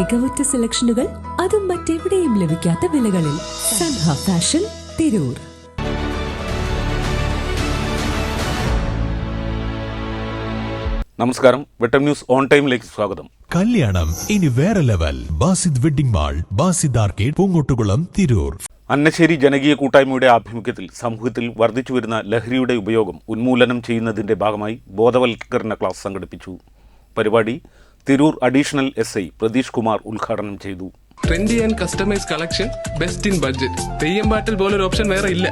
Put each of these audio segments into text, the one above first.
മികവുറ്റ സെലക്ഷനുകൾ അതും മറ്റെവിടെയും ലഭിക്കാത്ത വിലകളിൽ സൻഹ ഫാഷൻ തിരൂർ. നമസ്കാരം. വെട്ടം ന്യൂസ് ഓൺ ടൈമിലേക്ക് സ്വാഗതം. കല്യാണം ഇനി വേറെ level. Basid wedding mall Basid arcade Poongottukulam Tirur. Annassery ജനകീയ കൂട്ടായ്മയുടെ ആഭിമുഖ്യത്തിൽ സമൂഹത്തിൽ വർദ്ധിച്ചുവരുന്ന ലഹരിയുടെ ഉപയോഗം ഉന്മൂലനം ചെയ്യുന്നതിന്റെ ഭാഗമായി ബോധവൽക്കരണ ക്ലാസ് സംഘടിപ്പിച്ചു. പരിപാടി Tirur additional S I Pratheesh Kumar ഉദ്ഘാടനം ചെയ്തു. Trendy and customise collection best in budget Theyyam പാട്ടിൽ പോലൊരു ഓപ്ഷൻ വേറെ ഇല്ല.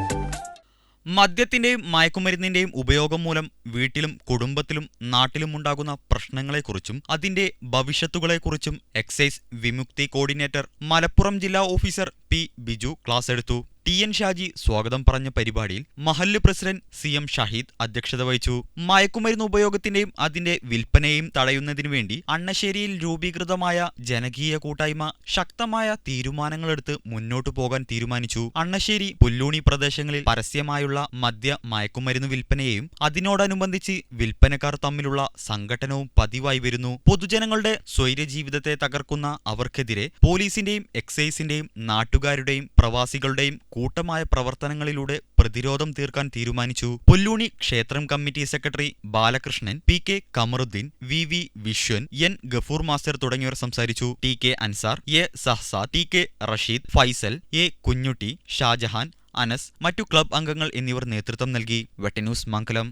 മദ്യത്തിന്റെയും മയക്കുമരുന്നിന്റെയും ഉപയോഗം മൂലം വീട്ടിലും കുടുംബത്തിലും നാട്ടിലും ഉണ്ടാകുന്ന പ്രശ്നങ്ങളെക്കുറിച്ചും അതിന്റെ ഭവിഷ്യത്തുകളെക്കുറിച്ചും എക്സൈസ് വിമുക്തി കോർഡിനേറ്റർ മലപ്പുറം ജില്ലാ ഓഫീസർ പി ബിജു ക്ലാസ് എടുത്തു. ടി എൻ ഷാജി സ്വാഗതം പറഞ്ഞ പരിപാടിയിൽ മഹല്ല് പ്രസിഡന്റ് സി എം ഷഹീദ് അധ്യക്ഷത വഹിച്ചു. മയക്കുമരുന്ന് ഉപയോഗത്തിന്റെയും അതിന്റെ വിൽപ്പനയും തടയുന്നതിനു വേണ്ടി അണ്ണശ്ശേരിയിൽ രൂപീകൃതമായ ജനകീയ കൂട്ടായ്മ ശക്തമായ തീരുമാനങ്ങളെടുത്ത് മുന്നോട്ടു പോകാൻ തീരുമാനിച്ചു. അണ്ണശ്ശേരി പുല്ലൂണി പ്രദേശങ്ങളിൽ പരസ്യമായുള്ള മദ്യ മയക്കുമരുന്ന് വിൽപ്പനയെയും അതിനോടനുബന്ധിച്ച് വിൽപ്പനക്കാർ തമ്മിലുള്ള സംഘടനവും പതിവായി വരുന്നു. പൊതുജനങ്ങളുടെ സ്വൈര്യ ജീവിതത്തെ തകർക്കുന്ന അവർക്കെതിരെ പോലീസിന്റെയും എക്സൈസിന്റെയും നാട്ടുകാരുടെയും പ്രവാസികളുടെയും കൂട്ടമായ പ്രവർത്തനങ്ങളിലൂടെ പ്രതിരോധം തീർക്കാൻ തീരുമാനിച്ചു. പുല്ലൂണി ക്ഷേത്രം committee secretary Balakrishnan P K Kamaruddeen V V Viswan N Gafoor master തുടങ്ങിയവർ സംസാരിച്ചു. T K Ansar A Sahsad T K Rasheed Faisal A Kunjutty Shajahan Anas മറ്റു ക്ലബ് അംഗങ്ങൾ എന്നിവർ നേതൃത്വം നൽകി. വെട്ടന്യൂസ് മംഗലം.